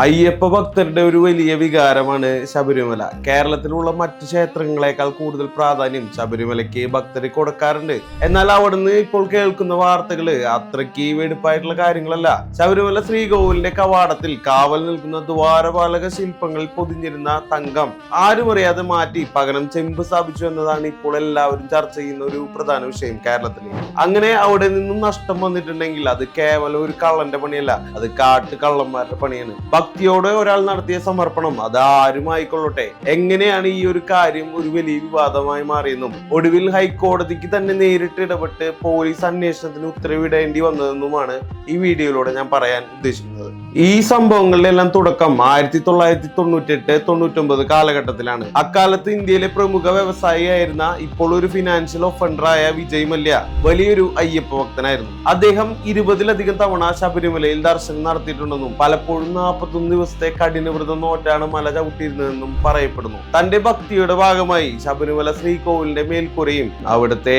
അയ്യപ്പ ഭക്തരുടെ ഒരു വലിയ വികാരമാണ് ശബരിമല. കേരളത്തിലുള്ള മറ്റു ക്ഷേത്രങ്ങളെക്കാൾ കൂടുതൽ പ്രാധാന്യം ശബരിമലയ്ക്ക് ഭക്തർ കൊടുക്കാറുണ്ട്. എന്നാൽ അവിടുന്ന് ഇപ്പോൾ കേൾക്കുന്ന വാർത്തകൾ അത്രയ്ക്ക് വെടുപ്പായിട്ടുള്ള കാര്യങ്ങളല്ല. ശബരിമല ശ്രീകോവിലിന്റെ കവാടത്തിൽ കാവൽ നിൽക്കുന്ന ദ്വാരപാലക ശില്പങ്ങളിൽ പൊതിഞ്ഞിരുന്ന തങ്കം ആരും അറിയാതെ മാറ്റി പകരം ചെമ്പ് സ്ഥാപിച്ചു എന്നതാണ് ഇപ്പോൾ എല്ലാവരും ചർച്ച ചെയ്യുന്ന ഒരു പ്രധാന വിഷയം കേരളത്തിൽ. അങ്ങനെ അവിടെ നിന്നും നഷ്ടം വന്നിട്ടുണ്ടെങ്കിൽ അത് കേവലം ഒരു കള്ളന്റെ പണിയല്ല അത് കാട്ട് കള്ളന്മാരുടെ പണിയാണ്. ഭക്തിയോടെ ഒരാൾ നടത്തിയ സമർപ്പണം അത് ആരും ആയിക്കൊള്ളട്ടെ എങ്ങനെയാണ് ഈ ഒരു കാര്യം ഒരു വലിയ വിവാദമായി മാറിയെന്നും ഒടുവിൽ ഹൈക്കോടതിക്ക് തന്നെ നേരിട്ട് ഇടപെട്ട് പോലീസ് അന്വേഷണത്തിന് ഉത്തരവിടേണ്ടി വന്നതെന്നുമാണ് ഈ വീഡിയോയിലൂടെ ഞാൻ പറയാൻ ഉദ്ദേശിക്കുന്നത്. ഈ സംഭവങ്ങളുടെ എല്ലാം തുടക്കം ആയിരത്തി തൊള്ളായിരത്തി തൊണ്ണൂറ്റി എട്ട് തൊണ്ണൂറ്റൊമ്പത് കാലഘട്ടത്തിലാണ്. അക്കാലത്ത് ഇന്ത്യയിലെ പ്രമുഖ വ്യവസായിയായിരുന്ന ഇപ്പോൾ ഒരു ഫിനാൻഷ്യൽ ഒഫൻഡറായ വിജയ് മല്യ വലിയൊരു അയ്യപ്പ ഭക്തനായിരുന്നു. അദ്ദേഹം ഇരുപതിലധികം തവണ ശബരിമലയിൽ ദർശനം നടത്തിയിട്ടുണ്ടെന്നും പലപ്പോഴും നാൽപ്പത്തൊന്ന് ദിവസത്തെ കഠിനവ്രതം നോറ്റാണ് മല ചവിട്ടിയിരുന്നതെന്നും പറയപ്പെടുന്നു. തന്റെ ഭക്തിയുടെ ഭാഗമായി ശബരിമല ശ്രീകോവിലിന്റെ മേൽക്കൂരയും അവിടുത്തെ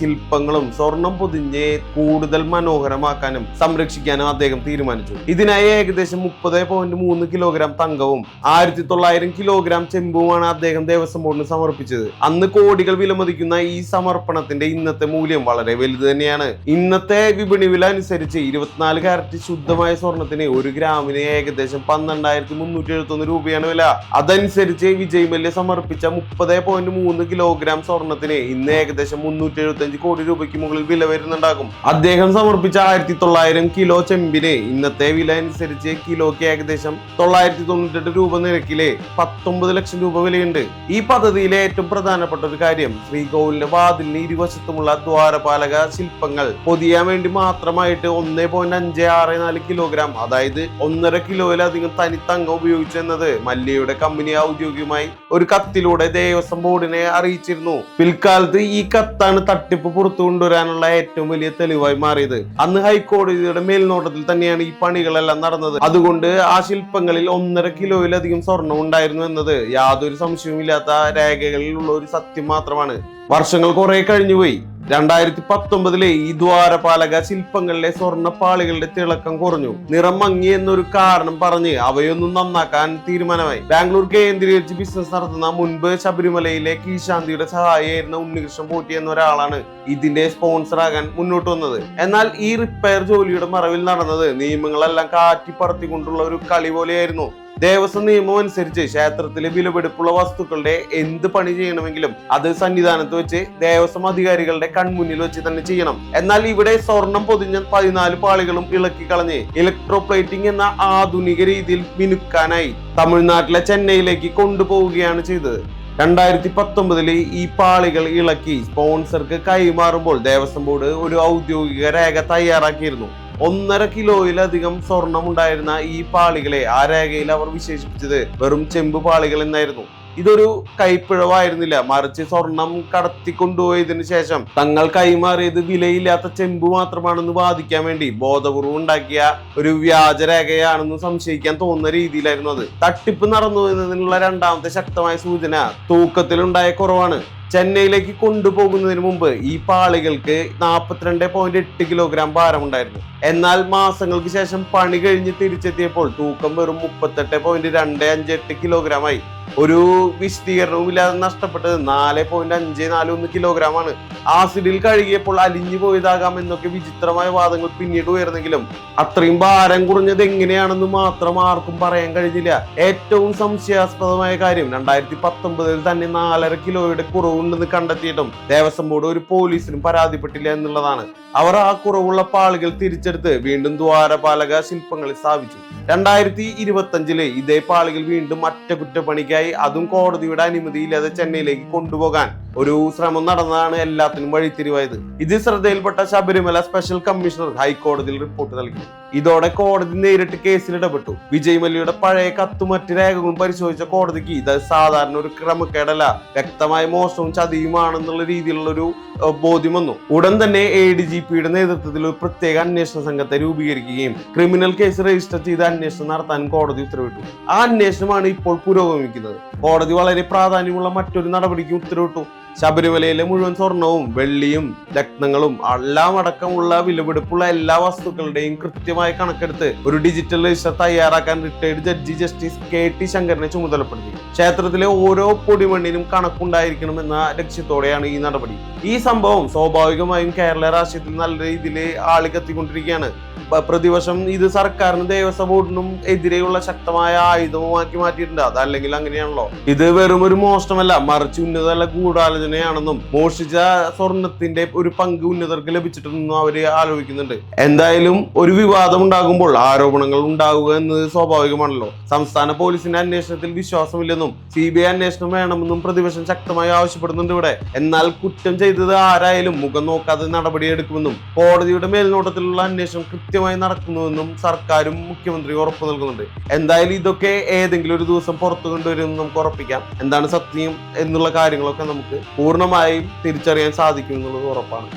ശില്പങ്ങളും സ്വർണം പൊതിഞ്ഞ് കൂടുതൽ മനോഹരമാക്കാനും സംരക്ഷിക്കാനും അദ്ദേഹം തീരുമാനിച്ചു. ഇതിനായി ഏകദേശം മുപ്പത് പോയിന്റ് മൂന്ന് കിലോഗ്രാം തങ്കവും ആയിരത്തി തൊള്ളായിരം കിലോഗ്രാം ചെമ്പുമാണ് അദ്ദേഹം ദേവസ്വം ബോർഡിന് സമർപ്പിച്ചത്. അന്ന് കോടികൾ വിലമതിക്കുന്ന ഈ സമർപ്പണത്തിന്റെ ഇന്നത്തെ മൂല്യം വളരെ വലുത് തന്നെയാണ്. ഇന്നത്തെ വിപണി വില അനുസരിച്ച് ഇരുപത്തിനാല് കാരറ്റ് ശുദ്ധമായ സ്വർണത്തിന് ഒരു ഗ്രാമിന് ഏകദേശം പന്ത്രണ്ടായിരത്തി മുന്നൂറ്റി എഴുപത്തൊന്ന് രൂപയാണ് വില. അതനുസരിച്ച് വിജയ് മല്യ സമർപ്പിച്ച മുപ്പത് പോയിന്റ് മൂന്ന് കിലോഗ്രാം സ്വർണത്തിന് ഇന്ന് ഏകദേശം മുന്നൂറ്റി എഴുപത്തി കോടി രൂപയ്ക്ക് മുകളിൽ വില വരുന്നുണ്ടാകും. അദ്ദേഹം സമർപ്പിച്ച ആയിരത്തി തൊള്ളായിരം കിലോ ചെമ്പിന് ഇന്നത്തെ വില അനുസരിച്ച് കിലോയ്ക്ക് ഏകദേശം തൊള്ളായിരത്തി തൊണ്ണൂറ്റെട്ട് രൂപ നിരക്കിലെ പത്തൊമ്പത് ലക്ഷം രൂപ വിലയുണ്ട്. ഈ പദ്ധതിയിലെ ഏറ്റവും പ്രധാനപ്പെട്ട ഒരു കാര്യം ശ്രീകോവിലിന്റെ വാതിലിന് ഇരുവശത്തുമുള്ള ദ്വാരപാലക ശില്പങ്ങൾ പൊതിയാൻ വേണ്ടി മാത്രമായിട്ട് ഒന്നേ പോയിന്റ് അഞ്ച് ആറ് നാല് കിലോഗ്രാം അതായത് ഒന്നര കിലോയിലധികം തനി തങ്കം ഉപയോഗിച്ചു എന്നത് മല്യയുടെ കമ്പനി ഔദ്യോഗികമായി ഒരു കത്തിലൂടെ ദേവസ്വം ബോർഡിനെ അറിയിച്ചിരുന്നു. പിൽക്കാലത്ത് ഈ കത്താണ് തട്ടിപ്പ് പുറത്തു കൊണ്ടുവരാനുള്ള ഏറ്റവും വലിയ തെളിവായി മാറിയത്. അന്ന് ഹൈക്കോടതിയുടെ മേൽനോട്ടത്തിൽ തന്നെയാണ് ഈ പണികളെല്ലാം നടന്നത്. അതുകൊണ്ട് ആ ശില്പങ്ങളിൽ ഒന്നര കിലോയിലധികം സ്വർണം ഉണ്ടായിരുന്നു എന്നത് യാതൊരു സംശയവുമില്ലാത്ത രേഖകളിലുള്ള ഒരു സത്യം മാത്രമാണ്. വർഷങ്ങൾ കുറെ കഴിഞ്ഞുപോയി. രണ്ടായിരത്തി പത്തൊമ്പതിലെ ഈ ദ്വാരപാലക ശില്പങ്ങളിലെ സ്വർണപ്പാളികളുടെ തിളക്കം കുറഞ്ഞു. നിറം മങ്ങി എന്നൊരു കാരണം പറഞ്ഞ് അവയൊന്നും നന്നാക്കാൻ തീരുമാനമായി. ബാംഗ്ലൂർ കേന്ദ്രീകരിച്ച് ബിസിനസ് നടത്തുന്ന മുൻപ് ശബരിമലയിലെ കീശാന്തിയുടെ സഹായിയായിരുന്ന ഉണ്ണികൃഷ്ണൻ പോറ്റി എന്ന ഒരാളാണ് ഇതിന്റെ സ്പോൺസർ ആകാൻ മുന്നോട്ട് വന്നത്. എന്നാൽ ഈ റിപ്പയർ ജോലിയുടെ മറവിൽ നടന്നത് നിയമങ്ങളെല്ലാം കാറ്റിപ്പറത്തിക്കൊണ്ടുള്ള ഒരു കളി പോലെയായിരുന്നു. ദേവസ്വം നിയമം അനുസരിച്ച് ക്ഷേത്രത്തിലെ വിലപിടിപ്പുള്ള വസ്തുക്കളുടെ എന്ത് പണി ചെയ്യണമെങ്കിലും അത് സന്നിധാനത്ത് വെച്ച് ദേവസ്വം അധികാരികളുടെ കൺമുന്നിൽ വെച്ച് തന്നെ ചെയ്യണം. എന്നാൽ ഇവിടെ സ്വർണം പൊതിഞ്ഞ പതിനാല് പാളികളും ഇളക്കി കളഞ്ഞ് ഇലക്ട്രോപ്ലേറ്റിംഗ് എന്ന ആധുനിക രീതിയിൽ മിനുക്കാനായി തമിഴ്നാട്ടിലെ ചെന്നൈയിലേക്ക് കൊണ്ടുപോവുകയാണ് ചെയ്തത്. രണ്ടായിരത്തി പത്തൊമ്പതിൽ ഈ പാളികൾ ഇളക്കി സ്പോൺസർക്ക് കൈമാറുമ്പോൾ ദേവസ്വം ബോർഡ് ഒരു ഔദ്യോഗിക രേഖ തയ്യാറാക്കിയിരുന്നു. ഒന്നര കിലോയിലധികം സ്വർണം ഉണ്ടായിരുന്ന ഈ പാളികളെ ആ രേഖയിൽ അവർ വിശേഷിപ്പിച്ചത് വെറും ചെമ്പ് പാളികൾ എന്നായിരുന്നു. ഇതൊരു കൈപ്പിഴവായിരുന്നില്ല. മറിച്ച് സ്വർണം കടത്തിക്കൊണ്ടുപോയതിനു ശേഷം തങ്ങൾ കൈമാറിയത് വിലയില്ലാത്ത ചെമ്പ് മാത്രമാണെന്ന് വാദിക്കാൻ വേണ്ടി ബോധപൂർവം ഉണ്ടാക്കിയ ഒരു വ്യാജരേഖയാണെന്ന് സംശയിക്കാൻ തോന്നുന്ന രീതിയിലായിരുന്നു അത്. തട്ടിപ്പ് നടന്നു എന്നതിനുള്ള രണ്ടാമത്തെ ശക്തമായ സൂചന തൂക്കത്തിലുണ്ടായ കുറവാണ്. ചെന്നൈയിലേക്ക് കൊണ്ടുപോകുന്നതിന് മുമ്പ് ഈ പാളികൾക്ക് നാൽപ്പത്തിരണ്ട് പോയിന്റ് എട്ട് കിലോഗ്രാം ഭാരമുണ്ടായിരുന്നു. എന്നാൽ മാസങ്ങൾക്ക് ശേഷം പണി കഴിഞ്ഞ് തിരിച്ചെത്തിയപ്പോൾ തൂക്കം വെറും മുപ്പത്തെട്ട് പോയിന്റ് രണ്ട് അഞ്ച് എട്ട് കിലോഗ്രാം ആയി. ഒരു വിശദീകരണവും ഇല്ലാതെ നഷ്ടപ്പെട്ടത് നാല് പോയിന്റ് അഞ്ച് നാല് ഒന്ന് കിലോഗ്രാം ആണ്. ആസിഡിൽ കഴുകിയപ്പോൾ അലിഞ്ഞു പോയതാകാം എന്നൊക്കെ വിചിത്രമായ വാദങ്ങൾ പിന്നീട് ഉയർന്നെങ്കിലും അത്രയും ഭാരം കുറഞ്ഞത് എങ്ങനെയാണെന്ന് മാത്രം ആർക്കും പറയാൻ കഴിഞ്ഞില്ല. ഏറ്റവും സംശയാസ്പദമായ കാര്യം രണ്ടായിരത്തി പത്തൊമ്പതിൽ തന്നെ നാലര കിലോയുടെ കുറവുണ്ടെന്ന് കണ്ടെത്തിയിട്ടും ദേവസ്വം ബോർഡ് ഒരു പോലീസിനും പരാതിപ്പെട്ടില്ല എന്നുള്ളതാണ്. അവർ ആ കുറവുള്ള പാളുകൾ തിരിച്ചെടുത്ത് വീണ്ടും ദ്വാരപാലക ശില്പങ്ങളിൽ സ്ഥാപിച്ചു. രണ്ടായിരത്തി ഇരുപത്തി അഞ്ചിൽ ഇതേ പാളികൾ വീണ്ടും അറ്റകുറ്റപ്പണിക്കായി അതും കോടതിയുടെ അനുമതിയില്ലാതെ ചെന്നൈയിലേക്ക് കൊണ്ടുപോകാൻ ഒരു ശ്രമം നടന്നതാണ് എല്ലാത്തിനും വഴിത്തിരിവായത്. ഇത് ശ്രദ്ധയിൽപ്പെട്ട ശബരിമല സ്പെഷ്യൽ കമ്മീഷണർ ഹൈക്കോടതിയിൽ റിപ്പോർട്ട് നൽകി. ഇതോടെ കോടതി നേരിട്ട് കേസിൽ ഇടപെട്ടു. വിജയ് മല്യയുടെ പഴയ കത്തും മറ്റ് രേഖകളും പരിശോധിച്ച കോടതിക്ക് ഇത് സാധാരണ ഒരു ക്രമക്കേടല്ല. വ്യക്തമായ മോശവും ചതിയുമാണെന്നുള്ള രീതിയിലുള്ള ഒരു ബോധ്യം വന്നു. ഉടൻ തന്നെ എ ഡി ജി പിയുടെ നേതൃത്വത്തിൽ ഒരു പ്രത്യേക അന്വേഷണ സംഘത്തെ രൂപീകരിക്കുകയും ക്രിമിനൽ കേസ് രജിസ്റ്റർ ചെയ്ത് അന്വേഷണം നടത്താൻ കോടതി ഉത്തരവിട്ടു. ആ അന്വേഷണമാണ് ഇപ്പോൾ പുരോഗമിക്കുന്നത്. കോടതി വളരെ പ്രാധാന്യമുള്ള മറ്റൊരു നടപടിക്ക് ഉത്തരവിട്ടു. ശബരിമലയിലെ മുഴുവൻ സ്വർണവും വെള്ളിയും രത്നങ്ങളും എല്ലാം അടക്കമുള്ള വിലപിടിപ്പുള്ള എല്ലാ വസ്തുക്കളുടെയും കൃത്യമായ കണക്കെടുത്ത് ഒരു ഡിജിറ്റൽ രജിസ്റ്റർ തയ്യാറാക്കാൻ retired judge justice K T ശങ്കരനെ ചുമതലപ്പെടുത്തി. ക്ഷേത്രത്തിലെ ഓരോ പൊടിമണ്ണിനും കണക്കുണ്ടായിരിക്കണം എന്ന ലക്ഷ്യത്തോടെയാണ് ഈ നടപടി. ഈ സംഭവം സ്വാഭാവികമായും കേരള രാഷ്ട്രീയത്തിൽ നല്ല രീതിയിൽ ആളി കത്തിക്കൊണ്ടിരിക്കുകയാണ് പ്രതിവർഷം ഇത് സർക്കാരിനും ദേവസ്വം ബോർഡിനും എതിരെയുള്ള ശക്തമായ ആയുധമാക്കി മാറ്റിയിട്ടുണ്ട്. അതല്ലെങ്കിൽ അങ്ങനെയാണല്ലോ. ഇത് വെറും ഒരു മോഷണമല്ല മറിച്ച് ഉന്നതല ഗൂഢാലോചനയാണെന്നും മോഷ്ടിച്ച സ്വർണത്തിന്റെ ഒരു പങ്ക് ഉന്നതർക്ക് ലഭിച്ചിട്ടുണ്ടെന്നും അവർ ആലോചിക്കുന്നുണ്ട് എന്തായാലും ഒരു വിവാദം ഉണ്ടാകുമ്പോൾ ആരോപണങ്ങൾ ഉണ്ടാകുക എന്നത് സ്വാഭാവികമാണല്ലോ. സംസ്ഥാന പോലീസിന്റെ അന്വേഷണത്തിൽ വിശ്വാസമില്ലെന്നും സി ബി ഐ അന്വേഷണം വേണമെന്നും പ്രതിപക്ഷം ശക്തമായി ആവശ്യപ്പെടുന്നുണ്ട് ഇവിടെ. എന്നാൽ കുറ്റം ചെയ്തത് ആരായാലും മുഖം നോക്കാതെ നടപടിയെടുക്കുമെന്നും കോടതിയുടെ മേൽനോട്ടത്തിലുള്ള അന്വേഷണം കൃത്യമായി നടക്കുന്നുവെന്നും സർക്കാരും മുഖ്യമന്ത്രി ഉറപ്പു നൽകുന്നുണ്ട്. എന്തായാലും ഇതൊക്കെ ഏതെങ്കിലും ഒരു ദിവസം പുറത്തു കൊണ്ടുവരുമെന്ന് നമുക്ക് ഉറപ്പിക്കാം. എന്താണ് സത്യം എന്നുള്ള കാര്യങ്ങളൊക്കെ നമുക്ക് പൂർണമായും തിരിച്ചറിയാൻ സാധിക്കും എന്നുള്ളത് ഉറപ്പാണ്.